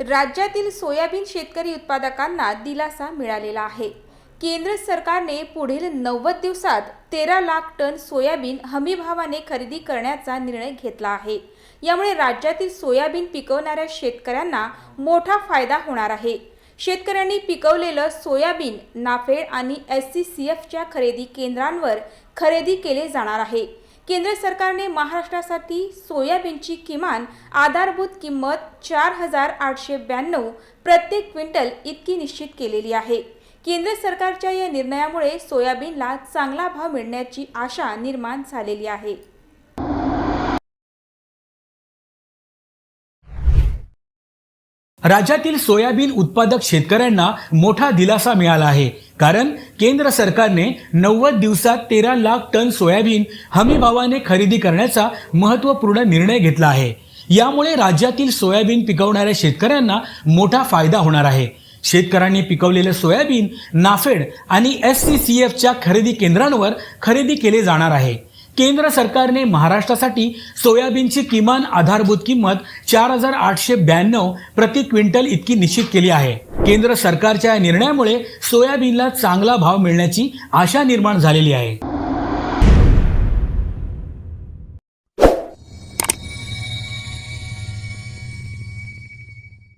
राज्यातील सोयाबीन शेतकरी उत्पादकांना दिलासा मिळालेला आहे. केंद्र सरकारने पुढील नव्वद दिवसात तेरा लाख टन सोयाबीन हमीभावाने खरेदी करण्याचा निर्णय घेतला आहे. यामुळे राज्यातील सोयाबीन पिकवणाऱ्या शेतकऱ्यांना मोठा फायदा होणार आहे. शेतकऱ्यांनी पिकवलेलं सोयाबीन नाफेड आणि एस सी सी एफच्या खरेदी केंद्रांवर खरेदी केले जाणार आहे. केंद्र सरकारने महाराष्ट्रासाठी सोयाबीनची किमान आधारभूत किंमत चार हजार आठशे ब्याण्णव प्रत्येक क्विंटल इतकी निश्चित केलेली आहे. केंद्र सरकारच्या या निर्णयामुळे सोयाबीनला चांगला भाव मिळण्याची आशा निर्माण झालेली आहे. राज्यातील सोयाबीन उत्पादक शेतकऱ्यांना मोठा दिलासा मिळाला आहे. कारण केंद्र सरकारने नव्वद दिवसात तेरा लाख टन सोयाबीन हमीभावाने खरेदी करण्याचा महत्त्वपूर्ण निर्णय घेतला आहे. यामुळे राज्यातील सोयाबीन पिकवणाऱ्या शेतकऱ्यांना मोठा फायदा होणार आहे. शेतकऱ्यांनी पिकवलेले सोयाबीन नाफेड आणि एस सी सी एफच्या खरेदी केंद्रांवर खरेदी केले जाणार आहे. केंद्र सरकारने महाराष्ट्रासाठी सोयाबीनची किमान आधारभूत किंमत चार हजार आठशे ब्याण्णव प्रति क्विंटल इतकी निश्चित केली आहे. केंद्र सरकारच्या या निर्णयामुळे सोयाबीनला चांगला भाव मिळण्याची आशा निर्माण झालेली आहे.